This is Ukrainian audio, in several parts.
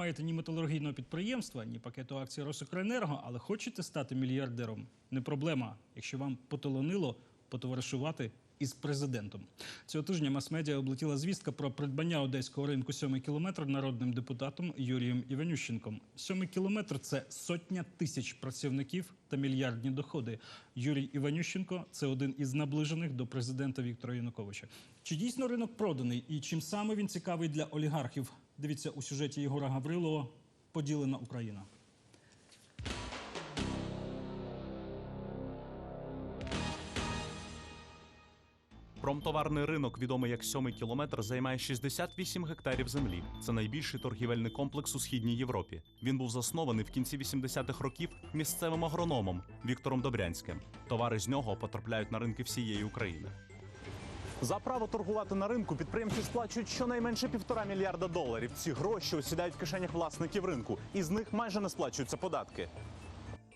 маєте ні металургійного підприємства, ні пакету акцій Росукренерго, але хочете стати мільярдером? Не проблема, якщо вам потолонило потоваришувати із президентом. Цього тижня мас-медіа облетіла звістка про придбання одеського ринку сьомий кілометр народним депутатом Юрієм Іванющенком. Сьомий кілометр це сотня тисяч працівників та мільярдні доходи. Юрій Іванющенко це один із наближених до президента Віктора Януковича. Чи дійсно ринок проданий і чим саме він цікавий для олігархів? Дивіться у сюжеті Єгора Гаврилова Поділена Україна. Промтоварний ринок, відомий як сьомий кілометр, займає 68 гектарів землі. Це найбільший торгівельний комплекс у східній Європі. Він був заснований в кінці 80-х років місцевим агрономом Віктором Добрянським. Товари з нього потрапляють на ринки всієї України. За право торгувати на ринку підприємці сплачують щонайменше півтора мільярда доларів. Ці гроші осідають в кишенях власників ринку, і з них майже не сплачуються податки.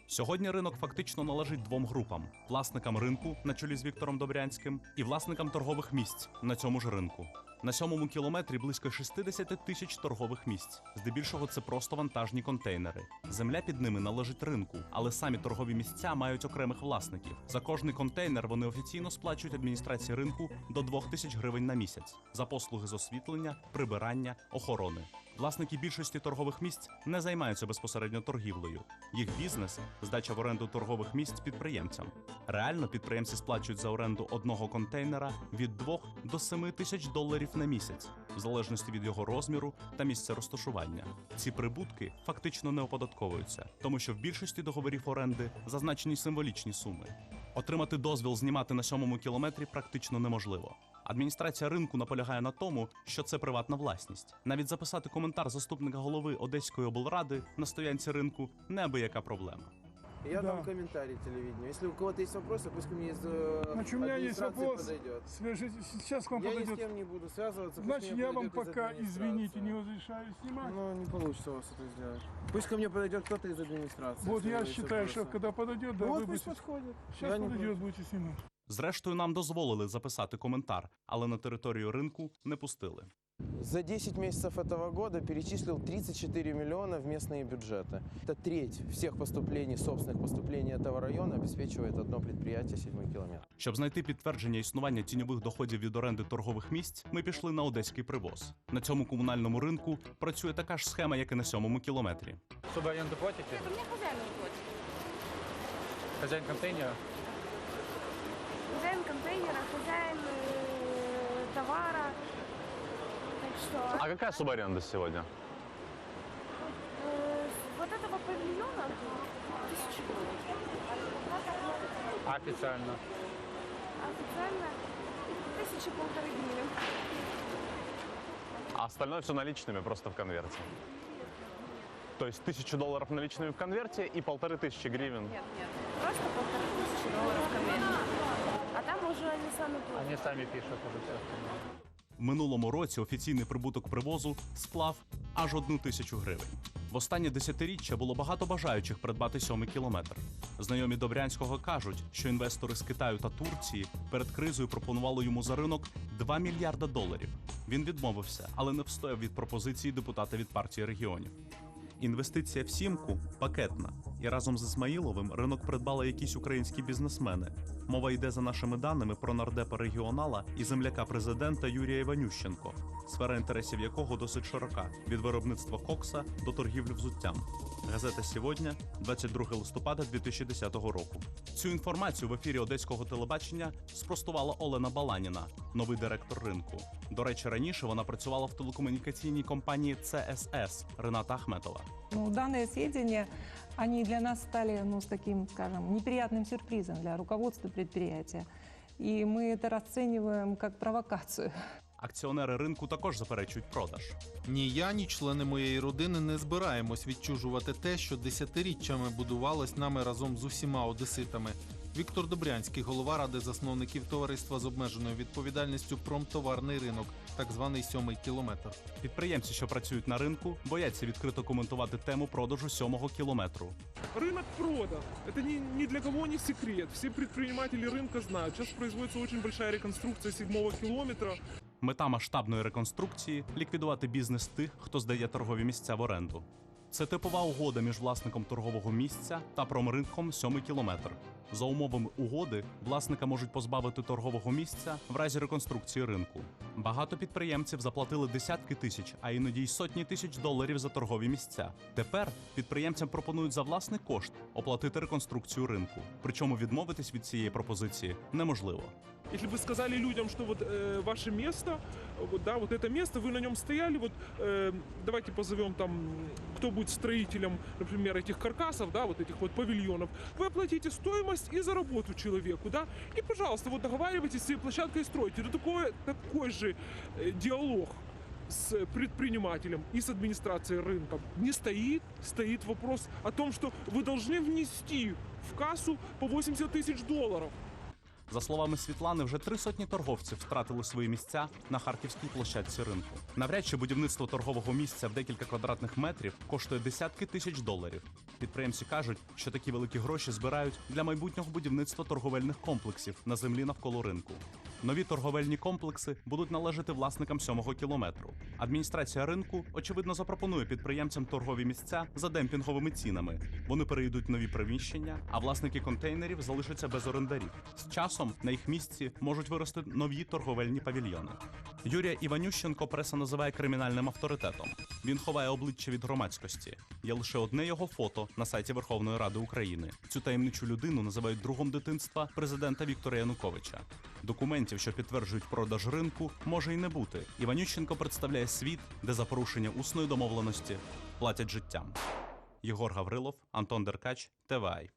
Сьогодні ринок фактично належить двом групам: власникам ринку на чолі з Віктором Добрянським і власникам торгових місць на цьому ж ринку. На сьомому кілометрі близько 60 тисяч торгових місць. Здебільшого це просто вантажні контейнери. Земля під ними належить ринку, але самі торгові місця мають окремих власників. За кожний контейнер вони офіційно сплачують адміністрації ринку до 2 тисяч гривень на місяць за послуги з освітлення, прибирання, охорони. Власники більшості торгових місць не займаються безпосередньо торгівлею. Їх бізнес здача в оренду торгових місць підприємцям. Реально підприємці сплачують за оренду одного контейнера від 2 до 7 тисяч доларів на місяць, в залежності від його розміру та місця розташування. Ці прибутки фактично не оподатковуються, тому що в більшості договорів оренди зазначені символічні суми. Отримати дозвіл знімати на сьомому кілометрі практично неможливо. Адміністрація ринку наполягає на тому, що це приватна власність. Навіть записати коментар заступника голови Одеської облради на стоянці ринку неабияка проблема. Я Да. дам комментарий телевидению. Если у кого-то есть вопросы, пусть ко мне из э, Значит, у меня есть администрации вопрос. подойдет. Свяжите, сейчас к вам Я ни с подойдет. кем не буду связываться. пусть Значит, мне я вам подойдет из пока, администрации. извините, не разрешаю снимать. Ну, не получится у вас это сделать. Пусть ко мне подойдет кто-то из администрации. вот если я есть считаю, что вопросы. когда подойдет, да, Ну вы вот пусть будете... подходит. Сейчас Я не подойдет, будете снимать. Зрештою, нам дозволили записати коментар, але на територію ринку не пустили. За 10 месяцев этого года перечислил 34 миллиона в местные бюджеты. Это треть всех поступлений, собственных поступлений этого района обеспечивает одно предприятие «Седьмой километр». Щоб знайти підтвердження існування тіньових доходів від оренди торгових місць, ми пішли на одеський привоз. На цьому комунальному ринку працює така ж схема, як і на сьомому кілометрі. Сюда аренду платите? Нет, у меня хозяин уходит. Хозяин контейнера? Хозяин контейнера, хозяин э, товара. Так что А какая субаренда сегодня? э, вот этого павильона тысячи долларов. А официально? Официально тысячи полторы гривен. А остальное все наличными, просто в конверте. То есть тысячу долларов наличными в конверте и полторы тысячи гривен. Нет, нет. Просто полторы тысячи долларов в конверте. Уже они сами платят. Они сами пишут уже все остальное. В минулому році офіційний прибуток привозу склав аж одну тисячу гривень. В останнє десятиріччя було багато бажаючих придбати сьомий кілометр. Знайомі Добрянського кажуть, що інвестори з Китаю та Турції перед кризою пропонували йому за ринок 2 мільярда доларів. Він відмовився, але не встояв від пропозиції депутата від партії регіонів. Інвестиція в сімку пакетна, і разом з Ісмаїловим ринок придбали якісь українські бізнесмени. Мова йде за нашими даними про нардепа регіонала і земляка президента Юрія Іванющенко, сфера інтересів якого досить широка від виробництва кокса до торгівлі взуттям. Газета сьогодні, 22 листопада 2010 року. Цю інформацію в ефірі одеського телебачення спростувала Олена Баланіна, новий директор ринку. До речі, раніше вона працювала в телекомунікаційній компанії CSS Рената Ахметова. Ну, данные сведения, они для нас стали, ну, с таким, скажем, неприятным сюрпризом для руководства предприятия. И мы это расцениваем как провокацию. Акціонери ринку також заперечують продаж. Ні я, ні члени моєї родини не збираємось відчужувати те, що десятиріччями будувалось нами разом з усіма одеситами. Віктор Добрянський, голова ради засновників товариства з обмеженою відповідальністю Промтоварний ринок, так званий сьомий кілометр. Підприємці, що працюють на ринку, бояться відкрито коментувати тему продажу сьомого кілометру. Рынок продан. Это ни, ни для кого не секрет. Все предприниматели рынка знают. Сейчас производится очень большая реконструкция седьмого километра. Мета масштабної реконструкції ліквідувати бізнес тих, хто здає торгові місця в оренду. Це типова угода між власником торгового місця та промринком сьомий кілометр. За умовами угоди власника можуть позбавити торгового місця в разі реконструкції ринку. Багато підприємців заплатили десятки тисяч, а іноді й сотні тисяч доларів за торгові місця. Тепер підприємцям пропонують за власний кошт оплатити реконструкцію ринку. Причому відмовитись від цієї пропозиції неможливо. Если бы сказали людям, что вот э, ваше место, вот, да, вот это место, вы на нем стояли, вот э, давайте позовем там, кто будет строителем, например, этих каркасов, да, вот этих вот павильонов, вы оплатите стоимость и за работу человеку, да, и, пожалуйста, вот договаривайтесь с этой площадкой и стройте. Это такой, такой же э, диалог с предпринимателем и с администрацией рынка. Не стоит, стоит вопрос о том, что вы должны внести в кассу по 80 тысяч долларов. За словами Світлани, вже три сотні торговців втратили свої місця на харківській площадці ринку. Навряд чи будівництво торгового місця в декілька квадратних метрів коштує десятки тисяч доларів. Підприємці кажуть, що такі великі гроші збирають для майбутнього будівництва торговельних комплексів на землі навколо ринку. Нові торговельні комплекси будуть належати власникам сьомого кілометру. Адміністрація ринку очевидно запропонує підприємцям торгові місця за демпінговими цінами. Вони перейдуть нові приміщення, а власники контейнерів залишаться без орендарів. З часом на їх місці можуть вирости нові торговельні павільйони. Юрія Іванющенко преса називає кримінальним авторитетом. Він ховає обличчя від громадськості. Є лише одне його фото на сайті Верховної Ради України. Цю таємничу людину називають другом дитинства президента Віктора Януковича. Документів, що підтверджують продаж ринку, може й не бути. Іванющенко представляє світ, де за порушення усної домовленості платять життям. Єгор Гаврилов, Антон Деркач, ТВАЙ.